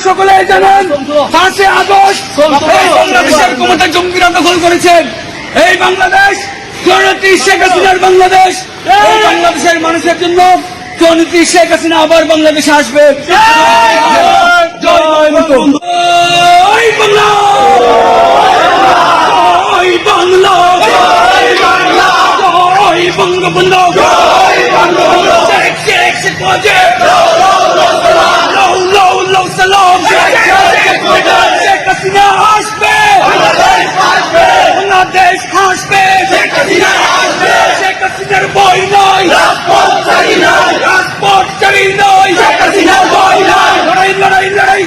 সকলেই জানেন পাঁচই আগস্ট এই বাংলাদেশের ক্ষমতা জঙ্গিরা দখল করেছেন এই বাংলাদেশ শেখ হাসিনার বাংলাদেশ এই বাংলাদেশের মানুষের জন্য জননেত্রী শেখ হাসিনা আবার বাংলাদেশে আসবে জয় বঙ্গবন্ধু শেখ শেখ শেখ সালাম শেখ হাসিনা আসবে বাংলাদেশ হাসবে। শেখ হাসিনা আসবে শেখ হাসিনার বই নয়। রাজপথ চারি নয়। রাজপথ চারি নয় শেখ হাসিনার বই নয় লড়াই লড়াই লড়াই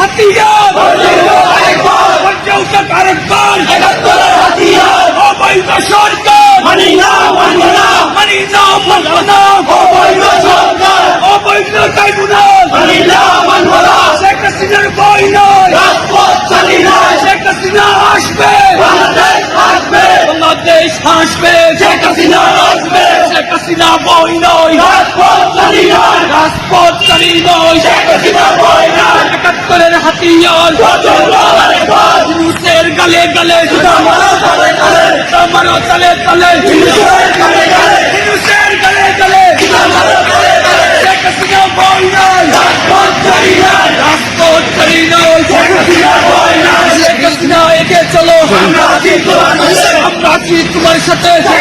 হাতিয়ার একাত্তরের হাতিয়ার অবৈধ সরকার মানি না মানি না মানি না মানব না অবৈধ সরকার অবৈধ ট্রাইব্যুনাল মানি না মানব না শেখ হাসিনার বই নয় রাজপথ চালি নয় শেখ হাসিনা আসবে বাংলাদেশ আসবে আসবে শেখ হাসিনা আসবে শেখ হাসিনা বই নয়। রাজপথ চালি নয় রাজপথ চালি নয়। শেখ হাসিনা বই নয়। একাত্তরের হাতিয়ার। হিন্দুসের গালে গালে। মারো তালে তালে। মারো তালে তালে। சட்டத்தை